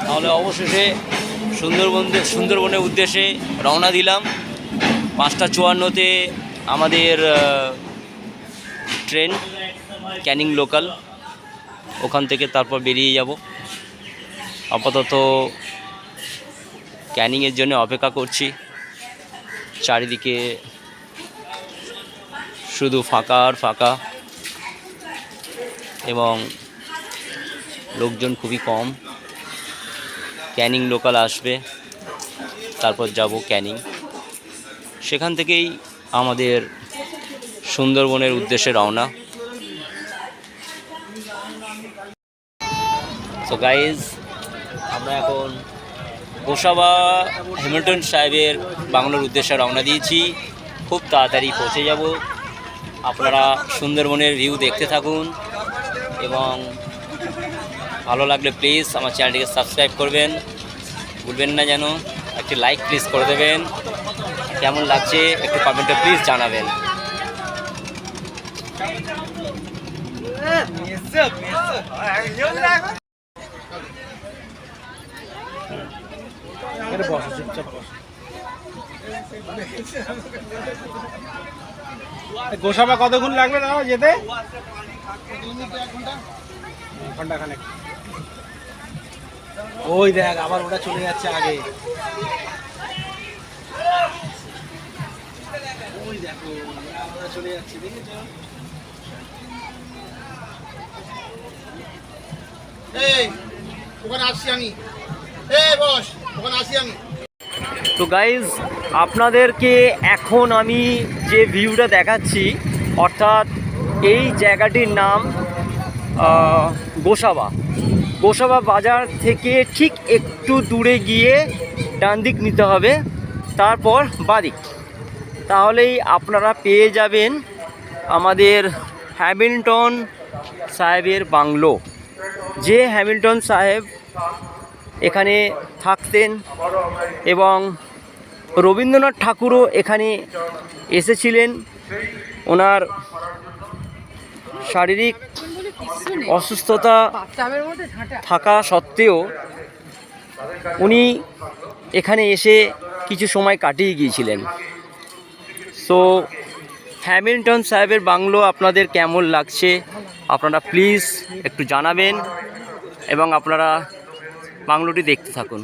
তাহলে অবশেষে সুন্দরবন সুন্দরবনের উদ্দেশ্যে রওনা দিলাম। পাঁচটা চুয়ান্নতে আমাদের ট্রেন, ক্যানিং লোকাল। ওখান থেকে তারপর বেরিয়ে যাব। আপাতত ক্যানিংয়ের জন্য অপেক্ষা করছি। চারিদিকে শুধু ফাঁকা আর ফাঁকা। এবং লোকজন খুবই কম। ক্যানিং লোকাল আসবে, তারপর যাব ক্যানিং। সেখান থেকেই আমাদের সুন্দরবনের উদ্দেশ্যে রওনা। তো গাইজ আমরা এখন গোসাবা হ্যামিল্টন সাহেবের বাংলার উদ্দেশ্যে রওনা দিয়েছি। খুব তাড়াতাড়ি পৌঁছে যাব। আপনারা সুন্দরবনের ভিউ দেখতে থাকুন এবং ভালো লাগলে প্লিজ আমার চ্যানেলটিকে সাবস্ক্রাইব করবেন। ভুলবেন না যেন, একটি লাইক প্লিজ করে দেবেন। কেমন লাগছে একটু কমেন্টে প্লিজ জানাবেন। গোসাবা কতক্ষণ লাগবে দাদা যেতে? ঘণ্টা খানেক। ওই দেখ, আবার ওটা চলে যাচ্ছে আগে। তো গাইজ আপনাদেরকে এখন আমি যে ভিউটা দেখাচ্ছি, অর্থাৎ এই জায়গাটির নাম গোসাবা। গোসাবা বাজার থেকে ঠিক একটু দূরে গিয়ে ডান দিক নিতে হবে, তারপর বাদিক তাহলেই আপনারা পেয়ে যাবেন আমাদের হ্যামিল্টন সাহেবের বাংলো। যে হ্যামিল্টন সাহেব এখানে থাকতেন এবং রবীন্দ্রনাথ ঠাকুরও এখানে এসেছিলেন, ওনার শারীরিক অসুস্থতা থাকা সত্ত্বেও উনি এখানে এসে কিছু সময় কাটিয়ে গিয়েছিলেন। সো হ্যামিল্টন সাহেবের বাংলো আপনাদের কেমন লাগছে? আপনারা প্লিজ একটু জানাবেন এবং আপনারা বাংলোটি দেখতে থাকুন।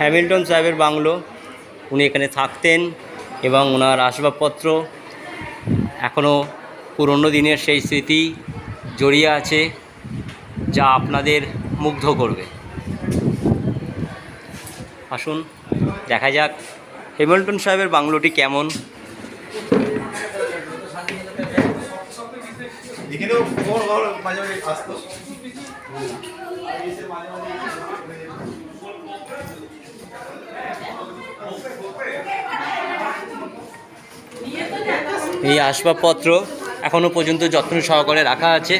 হ্যামিল্টন সাহেবের বাংলো, উনি এখানে থাকতেন এবং ওনার আসবাবপত্র এখনও পুরনো দিনের সেই স্মৃতি জড়িয়ে আছে, যা আপনাদের মুগ্ধ করবে। আসুন দেখা যাক হ্যামিল্টন সাহেবের বাংলোটি কেমন। এই আসবাবপত্র এখনও পর্যন্ত যত্ন সহকারে রাখা আছে।